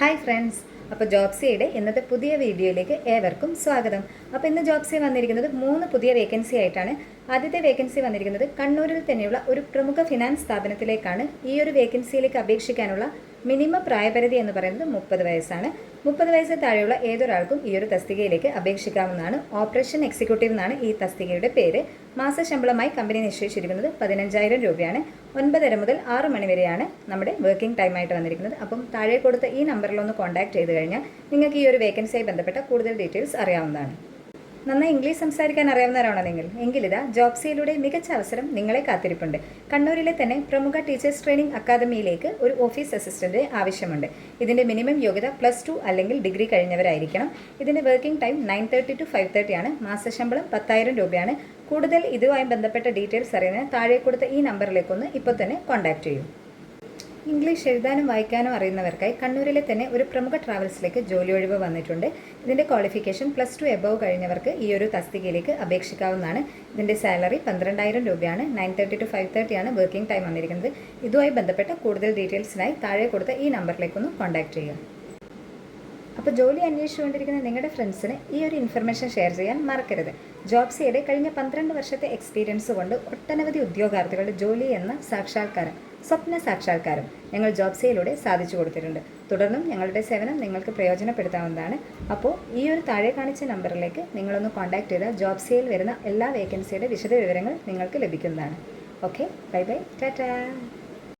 Hi friends അപ്പോൾ ജോബ്സിയുടെ ഇന്നത്തെ പുതിയ വീഡിയോയിലേക്ക് ഏവർക്കും സ്വാഗതം. അപ്പോൾ ഇന്ന് ജോബ്സി വന്നിരിക്കുന്നത് മൂന്ന് പുതിയ വേക്കൻസി ആയിട്ടാണ്. ആദ്യത്തെ വേക്കൻസി വന്നിരിക്കുന്നത് കണ്ണൂരിൽ തന്നെയുള്ള ഒരു പ്രമുഖ ഫിനാൻസ് സ്ഥാപനത്തിലേക്കാണ്. ഈ ഒരു വേക്കൻസിയിലേക്ക് അപേക്ഷിക്കാനുള്ള മിനിമം പ്രായപരിധി എന്ന് പറയുന്നത് മുപ്പത് വയസ്സാണ്. മുപ്പത് വയസ്സ് താഴെയുള്ള ഏതൊരാൾക്കും ഈ ഒരു തസ്തികയിലേക്ക് അപേക്ഷിക്കാവുന്നതാണ്. ഓപ്പറേഷൻ എക്സിക്യൂട്ടീവ് എന്നാണ് ഈ തസ്തികയുടെ പേര്. മാസശമ്പളമായി കമ്പനി നിശ്ചയിച്ചിരിക്കുന്നത് പതിനഞ്ചായിരം രൂപയാണ്. ഒൻപതര മുതൽ ആറ് മണി വരെയാണ് നമ്മുടെ വർക്കിംഗ് ടൈമായിട്ട് വന്നിരിക്കുന്നത്. അപ്പം താഴെ കൊടുത്ത ഈ നമ്പറിലൊന്ന് കോൺടാക്ട് ചെയ്ത് കഴിഞ്ഞാൽ നിങ്ങൾക്ക് ഈ ഒരു വേക്കൻസിയായി ബന്ധപ്പെട്ട കൂടുതൽ ഡീറ്റെയിൽസ് അറിയാവുന്നതാണ്. നന്നായി ഇംഗ്ലീഷ് സംസാരിക്കാൻ അറിയാവുന്നവരാണോ നിങ്ങൾ? എങ്കിലിതാ ജോബ്സിയിലൂടെ മികച്ച അവസരം നിങ്ങളെ കാത്തിരിപ്പുണ്ട്. കണ്ണൂരിലെ തന്നെ പ്രമുഖ ടീച്ചേഴ്സ് ട്രെയിനിംഗ് അക്കാദമിയിലേക്ക് ഒരു ഓഫീസ് അസിസ്റ്റന്റ് ആവശ്യമുണ്ട്. ഇതിന്റെ മിനിമം യോഗ്യത പ്ലസ് ടു അല്ലെങ്കിൽ ഡിഗ്രി കഴിഞ്ഞവരായിരിക്കണം. ഇതിന്റെ working time nine thirty to five thirty ആണ്. മാസശമ്പളം പത്തായിരം രൂപയാണ്. കൂടുതൽ ഇതുമായി ബന്ധപ്പെട്ട ഡീറ്റെയിൽസ് അറിയുന്നതിന് താഴെ കൊടുത്ത ഈ നമ്പറിലേക്കൊന്ന് ഇപ്പോൾ തന്നെ കോൺടാക്ട് ചെയ്യൂ. ഇംഗ്ലീഷ് എഴുതാനും വായിക്കാനും അറിയുന്നവർക്കായി കണ്ണൂരിലെ തന്നെ ഒരു പ്രമുഖ ട്രാവൽസിലേക്ക് ജോലി ഒഴിവ് വന്നിട്ടുണ്ട്. ഇതിന്റെ ക്വാളിഫിക്കേഷൻ പ്ലസ് ടു എബവ് കഴിഞ്ഞവർക്ക് ഈ ഒരു തസ്തികയിലേക്ക് അപേക്ഷിക്കാവുന്നതാണ്. ഇതിന്റെ സാലറി പന്ത്രണ്ടായിരം രൂപയാണ്. നയൻ തേർട്ടി ടു ഫൈവ് തേർട്ടിയാണ് വർക്കിംഗ് ടൈം വന്നിരിക്കുന്നത്. ഇതുമായി ബന്ധപ്പെട്ട കൂടുതൽ ഡീറ്റെയിൽസിനായി താഴെ കൊടുത്ത ഈ നമ്പറിലേക്കൊന്ന് കോൺടാക്ട് ചെയ്യുക. അപ്പോൾ ജോലി അന്വേഷിച്ചുകൊണ്ടിരിക്കുന്ന നിങ്ങളുടെ ഫ്രണ്ട്സിന് ഈ ഒരു ഇൻഫർമേഷൻ ഷെയർ ചെയ്യാൻ മറക്കരുത്. ജോബ്സിയുടെ കഴിഞ്ഞ പന്ത്രണ്ട് വർഷത്തെ എക്സ്പീരിയൻസ് കൊണ്ട് ഒട്ടനവധി ഉദ്യോഗാർത്ഥികളുടെ ജോലി എന്ന സാക്ഷാത്കാരം സ്വപ്ന സാക്ഷാത്കാരം ഞങ്ങൾ ജോബ്സിയിലൂടെ സാധിച്ചു കൊടുത്തിട്ടുണ്ട്. തുടർന്നും ഞങ്ങളുടെ സേവനം നിങ്ങൾക്ക് പ്രയോജനപ്പെടുത്താവുന്നതാണ്. അപ്പോൾ ഈ ഒരു താഴെ കാണിച്ച നമ്പറിലേക്ക് നിങ്ങളൊന്ന് കോൺടാക്ട് ചെയ്താൽ ജോബ്സിയിൽ വരുന്ന എല്ലാ വേക്കൻസിയുടെ വിശദവിവരങ്ങൾ നിങ്ങൾക്ക് ലഭിക്കുന്നതാണ്. Okay bye bye Tata